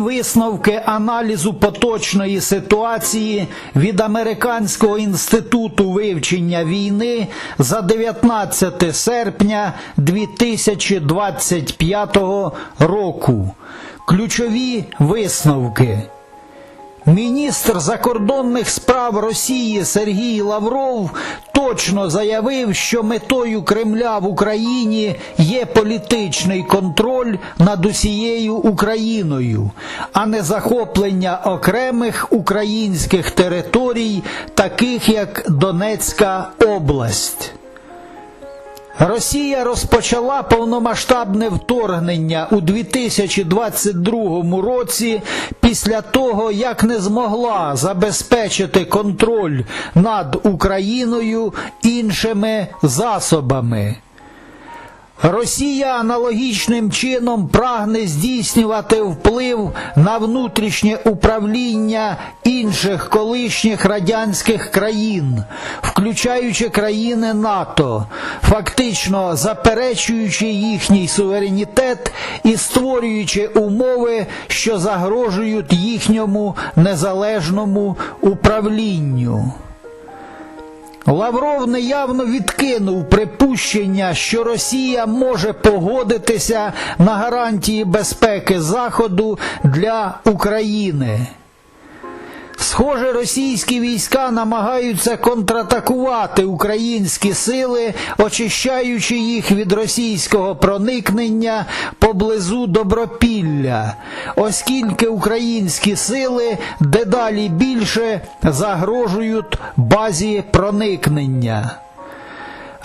Висновки аналізу поточної ситуації від Американського інституту вивчення війни за 19 серпня 2025 року. Ключові висновки. Міністр закордонних справ Росії Сергій Лавров точно заявив, що метою Кремля в Україні є політичний контроль над усією Україною, а не захоплення окремих українських територій, таких як Донецька область. Росія розпочала повномасштабне вторгнення у 2022 році після того, як не змогла забезпечити контроль над Україною іншими засобами. Росія аналогічним чином прагне здійснювати вплив на внутрішнє управління інших колишніх радянських країн, включаючи країни НАТО, фактично заперечуючи їхній суверенітет і створюючи умови, що загрожують їхньому незалежному управлінню. Лавров неявно відкинув припущення, що Росія може погодитися на гарантії безпеки Заходу для України. Схоже, російські війська намагаються контратакувати українські сили, очищаючи їх від російського проникнення поблизу Добропілля, оскільки українські сили дедалі більше загрожують базі проникнення.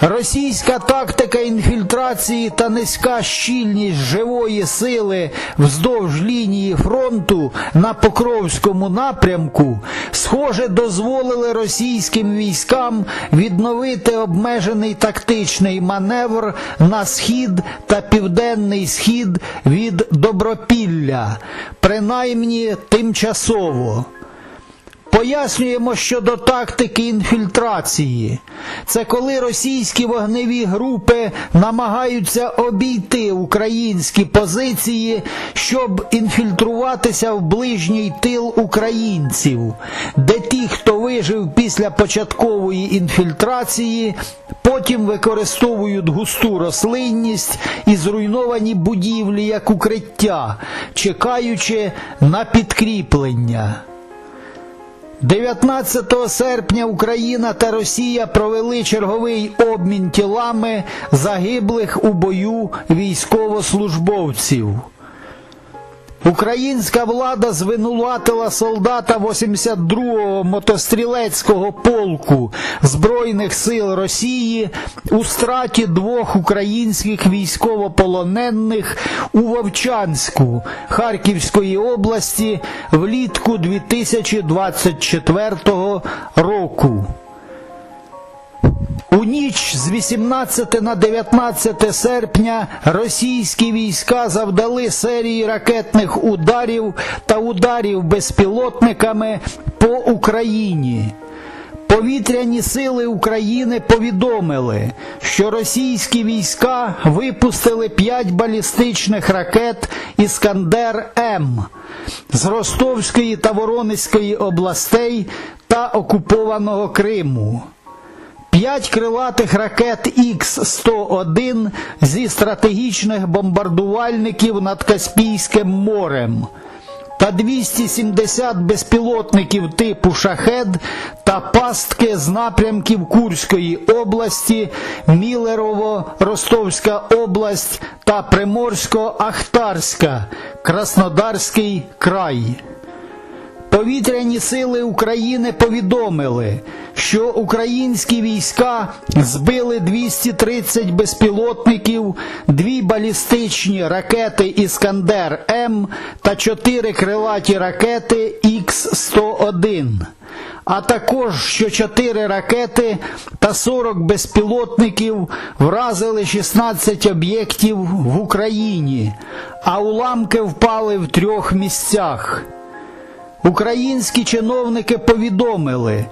Російська тактика інфільтрації та низька щільність живої сили вздовж лінії фронту на Покровському напрямку, схоже, дозволили російським військам відновити обмежений тактичний маневр на схід та південний схід від Добропілля, принаймні тимчасово. Пояснюємо щодо тактики інфільтрації. Це коли російські вогневі групи намагаються обійти українські позиції, щоб інфільтруватися в ближній тил українців, де ті, хто вижив після початкової інфільтрації, потім використовують густу рослинність і зруйновані будівлі як укриття, чекаючи на підкріплення. 19 серпня Україна та Росія провели черговий обмін тілами загиблих у бою військовослужбовців. Українська влада звинуватила солдата 82-го мотострілецького полку Збройних сил Росії у страті двох українських військовополонених у Вовчанську Харківської області влітку 2024 року. У ніч з 18 на 19 серпня російські війська завдали серії ракетних ударів та ударів безпілотниками по Україні. Повітряні сили України повідомили, що російські війська випустили 5 балістичних ракет Іскандер М з Ростовської та Воронезької областей та окупованого Криму. П'ять крилатих ракет Х-101 зі стратегічних бомбардувальників над Каспійським морем та 270 безпілотників типу шахед та пастки з напрямків Курської області, Мілерово-Ростовська область та Приморсько-Ахтарська, Краснодарський край. Повітряні сили України повідомили, що українські війська збили 230 безпілотників, дві балістичні ракети Іскандер М та чотири крилаті ракети Х-101, а також що чотири ракети та 40 безпілотників вразили 16 об'єктів в Україні, а уламки впали в трьох місцях. Українські чиновники повідомили,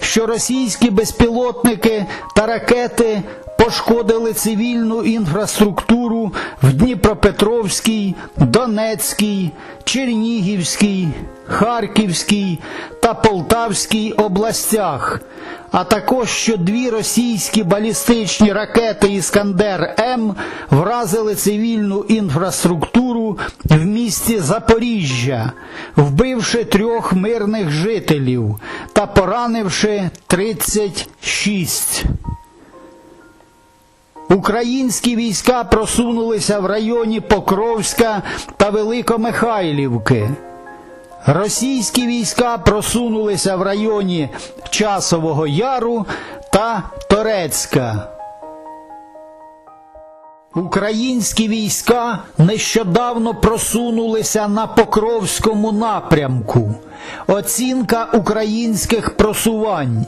що російські безпілотники та ракети пошкодили цивільну інфраструктуру в Дніпропетровській, Донецькій, Чернігівській, Харківській та Полтавській областях, а також що дві російські балістичні ракети Іскандер М вразили цивільну інфраструктуру в місті Запоріжжя, вбивши трьох мирних жителів та поранивши 36. Українські війська просунулися в районі Покровська та Великомихайлівки. Російські війська просунулися в районі Часового Яру та Торецька. Українські війська нещодавно просунулися на Покровському напрямку. Оцінка українських просувань.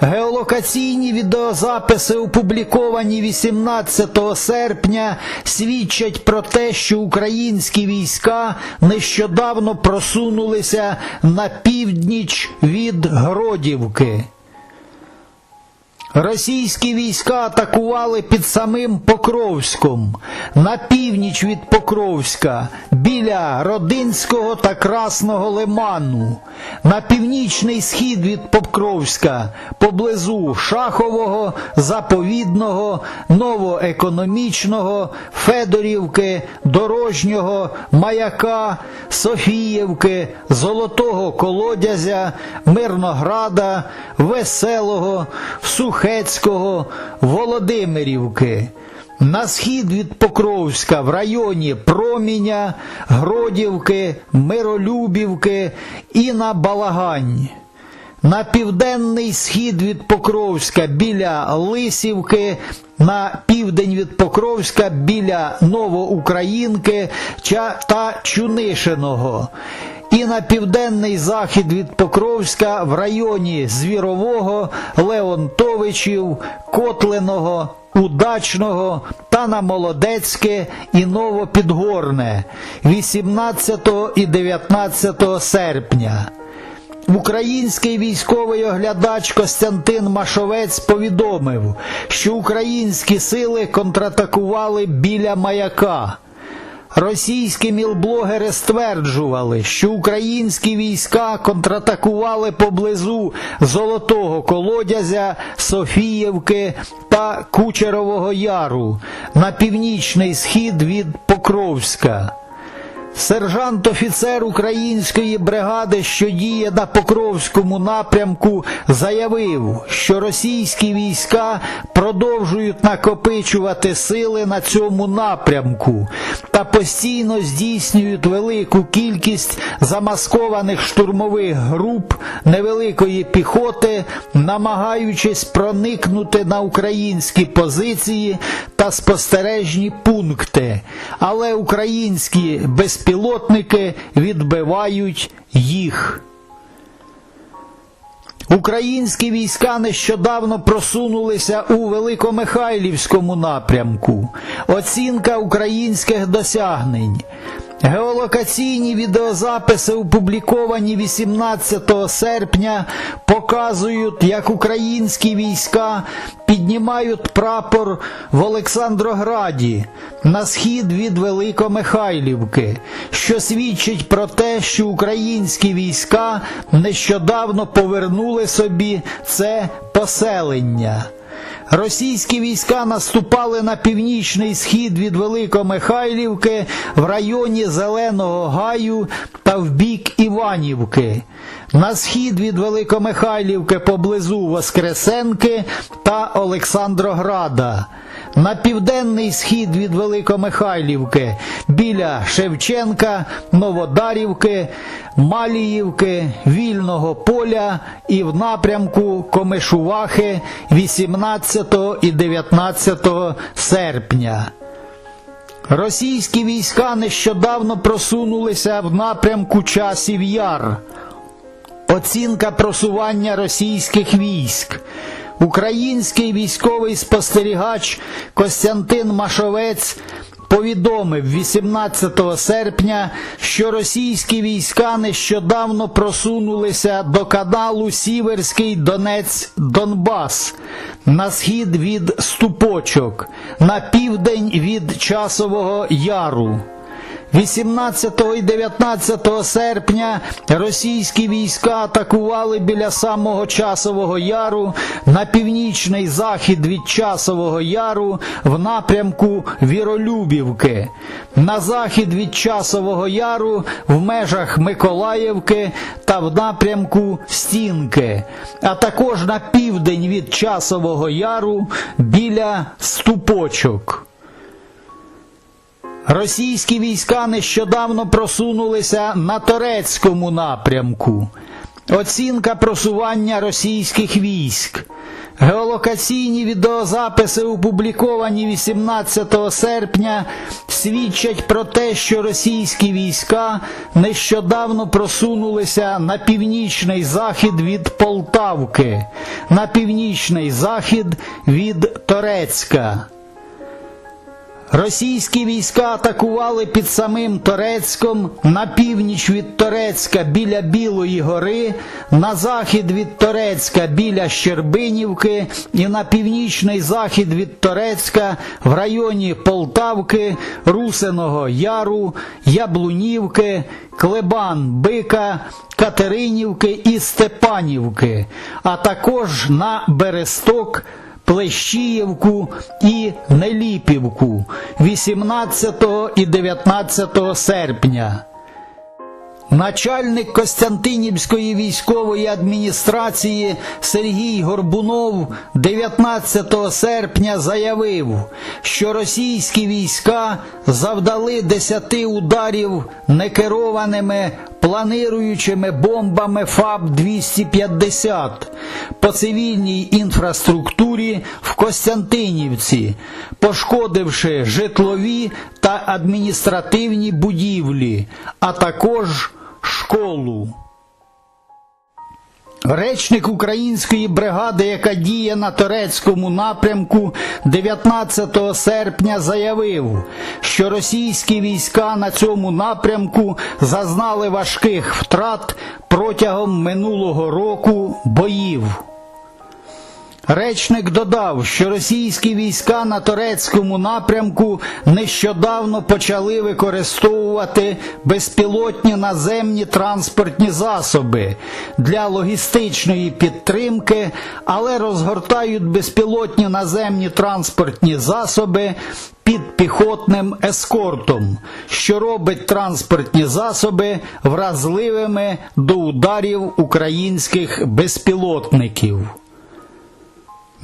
Геолокаційні відеозаписи, опубліковані 18 серпня, свідчать про те, що українські війська нещодавно просунулися на північ від Гродівки. Російські війська атакували під самим Покровськом, на північ від Покровська, біля Родинського та Красного Лиману, на північний схід від Покровська, поблизу Шахового, Заповідного, Новоекономічного, Федорівки, Дорожнього, Маяка, Софіївки, Золотого Колодязя, Мирнограда, Веселого, Сухецького, Володимирівки. На схід від Покровська в районі Проміня, Гродівки, Миролюбівки і на Балагань. На південний схід від Покровська біля Лисівки, на південь від Покровська біля Новоукраїнки та Чунишиного. І на південний захід від Покровська в районі Звірового, Леонтовичів, Котлиного, Удачного та на Молодецьке і Новопідгорне 18 і 19 серпня. Український військовий оглядач Костянтин Машовець повідомив, що українські сили контратакували біля маяка. Російські мілблогери стверджували, що українські війська контратакували поблизу Золотого Колодязя, Софіївки та Кучерового Яру на північний схід від Покровська. Сержант-офіцер української бригади, що діє на Покровському напрямку, заявив, що російські війська продовжують накопичувати сили на цьому напрямку та постійно здійснюють велику кількість замаскованих штурмових груп невеликої піхоти, намагаючись проникнути на українські позиції та спостережні пункти, але українські безпілотники відбивають їх. Українські війська нещодавно просунулися у Великомихайлівському напрямку. Оцінка українських досягнень. Геолокаційні відеозаписи, опубліковані 18 серпня, показують, як українські війська піднімають прапор в Олександрограді на схід від Великомихайлівки, що свідчить про те, що українські війська нещодавно повернули собі це поселення. Російські війська наступали на північний схід від Великомихайлівки в районі Зеленого Гаю та в бік Іванівки. На схід від Великомихайлівки поблизу Воскресенки та Олександрограда. На південний схід від Великомихайлівки біля Шевченка, Новодарівки, Маліївки, Вільного поля і в напрямку Комишувахи 18 і 19 серпня. Російські війська нещодавно просунулися в напрямку Часів Яр. Оцінка просування російських військ. Український військовий спостерігач Костянтин Машовець повідомив 18 серпня, що російські війська нещодавно просунулися до каналу Сіверський Донець Донбас на схід від Ступочок, на південь від Часового Яру. 18 і 19 серпня російські війська атакували біля самого Часового Яру на північний захід від Часового Яру в напрямку Віролюбівки, на захід від Часового Яру в межах Миколаївки та в напрямку Стінки, а також на південь від Часового Яру біля Ступочок. Російські війська нещодавно просунулися на Торецькому напрямку. Оцінка просування російських військ. Геолокаційні відеозаписи, опубліковані 18 серпня, свідчать про те, що російські війська нещодавно просунулися на північний захід від Полтавки, на північний захід від Торецька. Російські війська атакували під самим Торецьком на північ від Торецька біля Білої гори, на захід від Торецька біля Щербинівки і на північний захід від Торецька в районі Полтавки, Русиного Яру, Яблунівки, Клебан, Бика, Катеринівки і Степанівки, а також на Бересток. Плещіївку і Неліпівку 18 і 19 серпня. Начальник Костянтинівської військової адміністрації Сергій Горбунов 19 серпня заявив, що російські війська завдали 10 ударів некерованими планируючими бомбами ФАБ-250 по цивільній інфраструктурі в Костянтинівці, пошкодивши житлові та адміністративні будівлі, а також школу. Речник української бригади, яка діє на турецькому напрямку, 19 серпня заявив, що російські війська на цьому напрямку зазнали важких втрат протягом минулого року боїв. Речник додав, що російські війська на турецькому напрямку нещодавно почали використовувати безпілотні наземні транспортні засоби для логістичної підтримки, але розгортають безпілотні наземні транспортні засоби під піхотним ескортом, що робить транспортні засоби вразливими до ударів українських безпілотників.